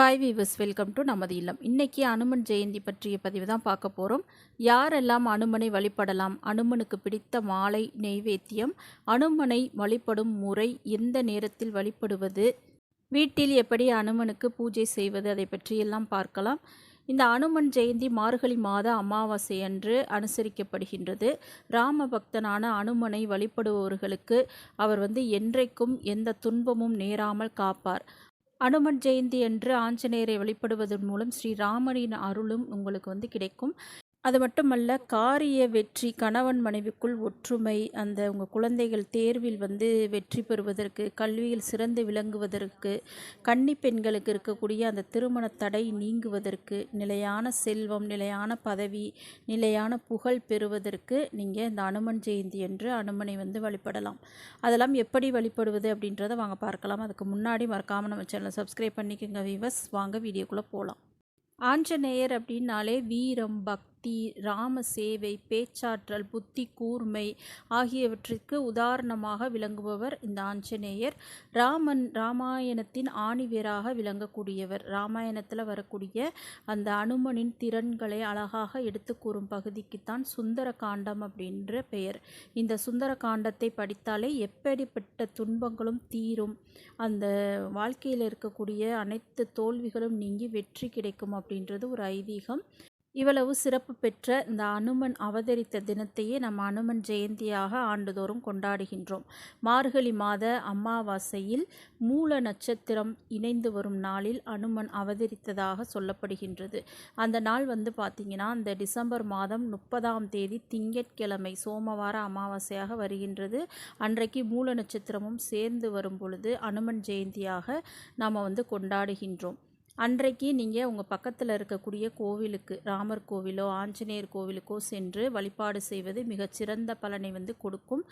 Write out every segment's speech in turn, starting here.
Hi viewers welcome to நமது இல்லம். இன்றைக்கி அனுமன் ஜெயந்தி பற்றிய பதிவு தான் பார்க்க போகிறோம் யாரெல்லாம் அனுமனை வழிபடலாம்? அனுமனுக்கு பிடித்த மாலை நெய்வேத்தியம் அனுமனை வழிபடும் முறை எந்த நேரத்தில் வழிபடுவது? வீட்டில் எப்படி அனுமனுக்கு பூஜை செய்வது? அதை பற்றியெல்லாம் பார்க்கலாம். இந்த அனுமன் ஜெயந்தி மார்கழி மாத அமாவாசை அன்று அனுசரிக்கப்படுகின்றது. ராம பக்தனான அனுமனை வழிபடுபவர்களுக்கு அவர் வந்து என்றைக்கும் எந்த துன்பமும் நேராமல் காப்பார். அனுமன் ஜெயந்தி என்று ஆஞ்சநேயரை வழிபடுவதன் மூலம் ஸ்ரீராமனின் அருளும் உங்களுக்கு வந்து கிடைக்கும். அது மட்டுமல்ல காரிய வெற்றி கணவன் மனைவிக்குள் ஒற்றுமை அந்த உங்கள் குழந்தைகள் தேர்வில் வந்து வெற்றி பெறுவதற்கு கல்வியில் சிறந்து விளங்குவதற்கு கன்னி பெண்களுக்கு இருக்கக்கூடிய அந்த திருமண தடை நீங்குவதற்கு நிலையான செல்வம் நிலையான பதவி நிலையான புகழ் பெறுவதற்கு நீங்கள் இந்த அனுமன் ஜெயந்தி என்று அனுமனை வந்து வழிபடலாம். அதெல்லாம் எப்படி வழிபடுவது அப்படின்றத வாங்க பார்க்கலாம். அதுக்கு முன்னாடி மறக்காமல் நம்ம சேனலை சப்ஸ்கிரைப் பண்ணிக்கோங்க வீவர்ஸ் வாங்க வீடியோக்குள்ளே போகலாம் ஆஞ்சநேயர் அப்படின்னாலே வீரம் பக்தி ராம சேவை பேச்சாற்றல் புத்தி கூர்மை ஆகியவற்றிற்கு உதாரணமாக விளங்குபவர் இந்த ஆஞ்சநேயர். ராமன் ராமாயணத்தின் ஆணிவேராக விளங்கக்கூடியவர். ராமாயணத்தில் வரக்கூடிய அந்த அனுமனின் திறன்களை அழகாக எடுத்து கூறும் பகுதிக்குத்தான் சுந்தர காண்டம் அப்படின்ற பெயர். இந்த சுந்தர காண்டத்தை படித்தாலே எப்படிப்பட்ட துன்பங்களும் தீரும். அந்த வாழ்க்கையில் இருக்கக்கூடிய அனைத்து தோல்விகளும் நீங்கி வெற்றி கிடைக்கும் அப்படின்றது ஒரு ஐதீகம். இவ்வளவு சிறப்பு பெற்ற இந்த அனுமன் அவதரித்த தினத்தையே நம்ம அனுமன் ஜெயந்தியாக ஆண்டுதோறும் கொண்டாடுகின்றோம். மார்கழி மாத அமாவாசையில் மூல நட்சத்திரம் இணைந்து வரும் நாளில் அனுமன் அவதரித்ததாக சொல்லப்படுகின்றது. அந்த நாள் வந்து பார்த்திங்கன்னா இந்த டிசம்பர் மாதம் முப்பதாம் தேதி திங்கட்கிழமை சோமவார அமாவாசையாக வருகின்றது. அன்றைக்கு மூல நட்சத்திரமும் சேர்ந்து வரும் பொழுது அனுமன் ஜெயந்தியாக நாம் வந்து கொண்டாடுகின்றோம். அன்றைக்கு நீங்கள் உங்கள் பக்கத்தில் இருக்கக்கூடிய கோவிலுக்கு ராமர் கோவிலோ ஆஞ்சநேயர் கோவிலுக்கோ சென்று வழிபாடு செய்வது மிகச்சிறந்த பலனை வந்து கொடுக்கும்.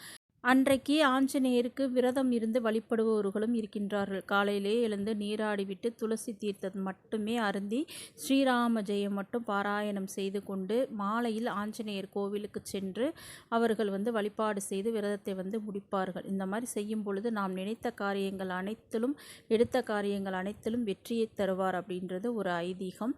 அன்றைக்கு ஆஞ்சநேயருக்கு விரதம் இருந்து வழிபடுபவர்களும் இருக்கின்றார்கள். காலையிலே எழுந்து நீராடிவிட்டு துளசி தீர்த்தம் மட்டுமே அருந்தி ஸ்ரீராம ஜெயம் மட்டும் பாராயணம் செய்து கொண்டு மாலையில் ஆஞ்சநேயர் கோவிலுக்கு சென்று அவர்கள் வந்து வழிபாடு செய்து விரதத்தை வந்து முடிப்பார்கள். இந்த மாதிரி செய்யும் பொழுது நாம் நினைத்த காரியங்கள் அனைத்திலும் எடுத்த காரியங்கள் அனைத்திலும் வெற்றியை தருவார் அப்படின்றது ஒரு ஐதீகம்.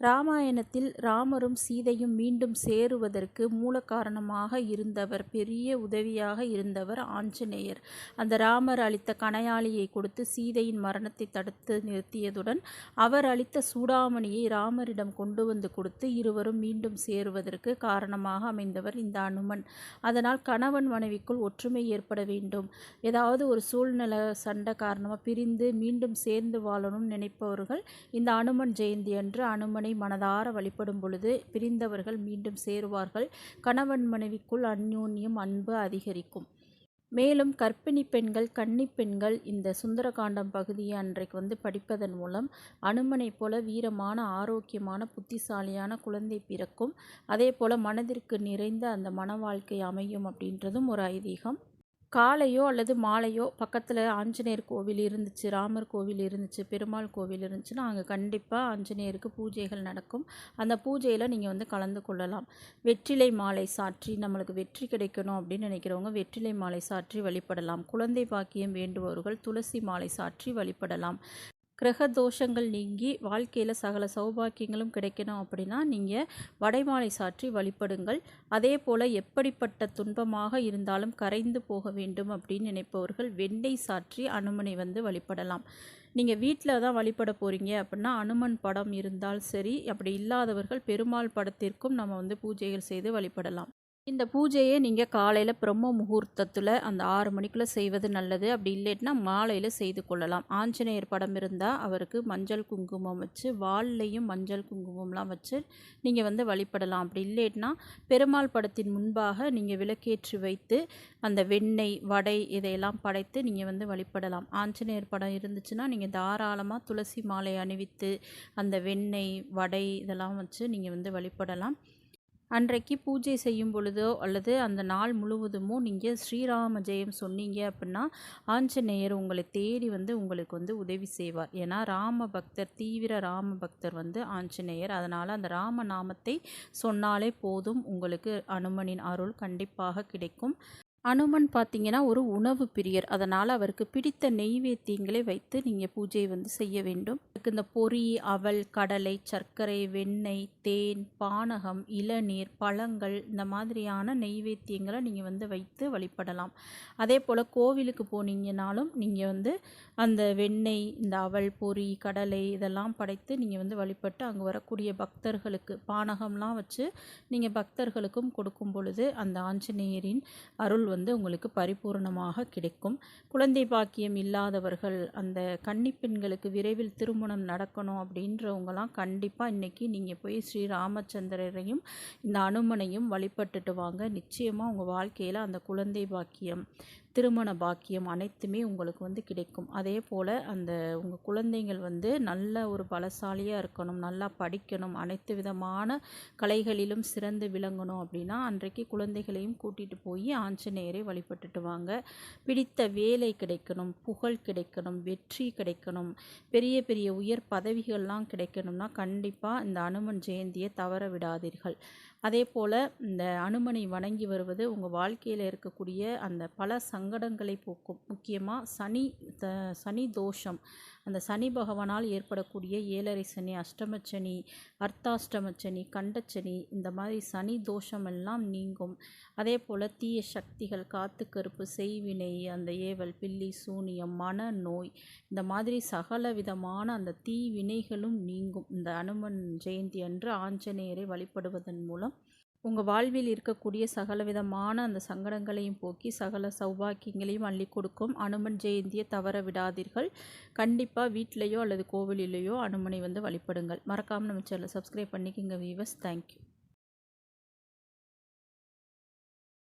ராமாயணத்தில் ராமரும் சீதையும் மீண்டும் சேருவதற்கு மூல காரணமாக இருந்தவர் பெரிய உதவியாக இருந்தவர் ஆஞ்சநேயர். அந்த ராமர் அளித்த கணையாளியை கொடுத்து சீதையின் மரணத்தை தடுத்து நிறுத்தியதுடன் அவர் அளித்த சூடாமணியை ராமரிடம் கொண்டு வந்து கொடுத்து இருவரும் மீண்டும் சேருவதற்கு காரணமாக அமைந்தவர் இந்த அனுமன். அதனால் கணவன் மனைவிக்குள் ஒற்றுமை ஏற்பட வேண்டும். ஏதாவது ஒரு சூழ்நிலை சண்டை காரணமாக பிரிந்து மீண்டும் சேர்ந்து வாழணும் நினைப்பவர்கள் இந்த அனுமன் ஜெயந்தி அன்று அனுமனை இறைவனை மனதார வழிபடும் பொழுது பிரிந்தவர்கள் மீண்டும் சேருவார்கள். கணவன் மனைவிக்குள் அந்யோன்யம் அன்பு அதிகரிக்கும். மேலும் கர்ப்பிணி பெண்கள் கன்னி பெண்கள் இந்த சுந்தரகாண்டம் பகுதியை அன்றைக்கு வந்து படிப்பதன் மூலம் அனுமனைப் போல வீரமான ஆரோக்கியமான புத்திசாலியான குழந்தை பிறக்கும். அதே போல் மனதிற்கு நிறைந்த அந்த மன வாழ்க்கை அமையும் அப்படின்றதும் ஒரு ஐதீகம். காலையோ அல்லது மாலையோ பக்கத்தில் ஆஞ்சநேயர் கோவில் இருந்துச்சு ராமர் கோவில் இருந்துச்சு பெருமாள் கோவில் இருந்துச்சுன்னா அங்கே கண்டிப்பாக ஆஞ்சநேயருக்கு பூஜைகள் நடக்கும். அந்த பூஜையில் நீங்கள் வந்து கலந்து கொள்ளலாம். வெற்றிலை மாலை சாற்றி நம்மளுக்கு வெற்றி கிடைக்கணும் அப்படின்னு நினைக்கிறவங்க வெற்றிலை மாலை சாற்றி வழிபடலாம். குழந்தை பாக்கியம் வேண்டுபவர்கள் துளசி மாலை சாற்றி வழிபடலாம். கிரக தோஷங்கள் நீங்கி வாழ்க்கையில் சகல சௌபாக்கியங்களும் கிடைக்கணும் அப்படின்னா நீங்கள் வடைமாலை சாற்றி வழிபடுங்கள். அதே போல் எப்படிப்பட்ட துன்பமாக இருந்தாலும் கரைந்து போக வேண்டும் அப்படின்னு நினைப்பவர்கள் வெண்ணெய் சாற்றி அனுமனை வந்து வழிபடலாம். நீங்கள் வீட்டில் தான் வழிபட போகிறீங்க அப்படின்னா அனுமன் படம் இருந்தால் சரி அப்படி இல்லாதவர்கள் பெருமாள் படத்திற்கும் நம்ம வந்து பூஜைகள் செய்து வழிபடலாம். இந்த பூஜையை நீங்கள் காலையில் பிரம்ம முகூர்த்தத்தில் அந்த ஆறு மணிக்குள்ளே செய்வது நல்லது. அப்படி இல்லைன்னா மாலையில் செய்து கொள்ளலாம். ஆஞ்சநேயர் படம் இருந்தால் அவருக்கு மஞ்சள் குங்குமம் வச்சு வால்லையும் மஞ்சள் குங்குமம்லாம் வச்சு நீங்கள் வந்து வழிபடலாம். அப்படி இல்லைன்னா பெருமாள் படத்தின் முன்பாக நீங்கள் விளக்கேற்றி வைத்து அந்த வெண்ணெய் வடை இதையெல்லாம் படைத்து நீங்கள் வந்து வழிபடலாம். ஆஞ்சநேயர் படம் இருந்துச்சுன்னா நீங்கள் தாராளமாக துளசி மாலை அணிவித்து அந்த வெண்ணெய் வடை இதெல்லாம் வச்சு நீங்கள் வந்து வழிபடலாம். அன்றைக்கு பூஜை செய்யும் பொழுதோ அல்லது அந்த நாள் முழுவதுமோ நீங்கள் ஸ்ரீராம ஜெயம் சொன்னீங்க அப்படின்னா ஆஞ்சநேயர் உங்களை தேடி வந்து உங்களுக்கு வந்து உதவி செய்வார். ஏன்னா ராம பக்தர் தீவிர ராம பக்தர் வந்து ஆஞ்சநேயர். அதனால் அந்த ராம நாமத்தை சொன்னாலே போதும். உங்களுக்கு அனுமனின் அருள் கண்டிப்பாக கிடைக்கும். அனுமன் பார்த்தீங்கன்னா ஒரு உணவு பிரியர். அதனால் அவருக்கு பிடித்த நெய்வேத்தியங்களை வைத்து நீங்கள் பூஜை வந்து செய்ய வேண்டும். அதுக்கு இந்த பொரி அவல் கடலை சர்க்கரை வெண்ணெய் தேன் பானகம் இளநீர் பழங்கள் இந்த மாதிரியான நெய்வேத்தியங்களை நீங்கள் வந்து வைத்து வழிபடலாம். அதே போல் கோவிலுக்கு போனீங்கனாலும் நீங்கள் வந்து அந்த வெண்ணெய் இந்த அவல் பொறி கடலை இதெல்லாம் படைத்து நீங்கள் வந்து வழிபட்டு அங்கே வரக்கூடிய பக்தர்களுக்கு பானகம்லாம் வச்சு நீங்கள் பக்தர்களுக்கும் கொடுக்கும் பொழுது அந்த ஆஞ்சநேயரின் அருள் வந்து உங்களுக்கு பரிபூர்ணமாக கிடைக்கும். குழந்தை பாக்கியம் இல்லாதவர்கள் அந்த கன்னிப்பெண்களுக்கு விரைவில் திருமணம் நடக்கணும் அப்படின்றவங்கலாம் கண்டிப்பாக இன்றைக்கி நீங்கள் போய் ஸ்ரீ ராமச்சந்திரரையும் இந்த அனுமனையும் வழிபட்டுட்டு வாங்க. நிச்சயமாக உங்கள் வாழ்க்கையில் அந்த குழந்தை பாக்கியம் திருமண பாக்கியம் அனைத்துமே உங்களுக்கு வந்து கிடைக்கும். அதே போல் அந்த உங்கள் குழந்தைங்கள் வந்து நல்ல ஒரு பலசாலியாக இருக்கணும் நல்லா படிக்கணும் அனைத்து விதமான கலைகளிலும் சிறந்து விளங்கணும் அப்படின்னா அன்றைக்கு குழந்தைகளையும் கூட்டிகிட்டு போய் ஆஞ்சநேயரை வழிபட்டுட்டு வாங்க. பிடித்த வேலை கிடைக்கணும் புகழ் கிடைக்கணும் வெற்றி கிடைக்கணும் பெரிய பெரிய உயர் பதவிகள்லாம் கிடைக்கணும்னா கண்டிப்பாக இந்த அனுமன் ஜெயந்தியை தவற விடாதீர்கள். அதே போல் இந்த அனுமனை வணங்கி வருவது உங்கள் வாழ்க்கையில் இருக்கக்கூடிய அந்த பல சங்கடங்களை போக்கும். முக்கியமாக சனி த சனி தோஷம். அந்த சனி பகவானால் ஏற்படக்கூடிய ஏழரை சனி அஷ்டமச்சனி அர்த்தாஷ்டமச்சனி கண்டச்சனி இந்த மாதிரி சனி தோஷம் எல்லாம் நீங்கும். அதே போல் தீய சக்திகள் காத்து கருப்பு செய்வினை அந்த ஏவல் பில்லி சூனியம் மன நோய் இந்த மாதிரி சகல விதமான அந்த தீ வினைகளும் நீங்கும். இந்த அனுமன் ஜெயந்தி அன்று ஆஞ்சநேயரை வழிபடுவதன் மூலம் உங்கள் வாழ்வில் இருக்கக்கூடிய சகலவிதமான அந்த சங்கடங்களையும் போக்கி சகல சௌபாக்கியங்களையும் அள்ளி கொடுக்கும் அனுமன் ஜெயந்தியை தவற விடாதீர்கள். கண்டிப்பாக வீட்டிலையோ அல்லது கோவிலிலேயோ அனுமனை வந்து வழிபடுங்கள். மறக்காமல் நம்ம சேனலை சப்ஸ்கிரைப் பண்ணிக்கோங்க வீவர்ஸ் தேங்க்யூ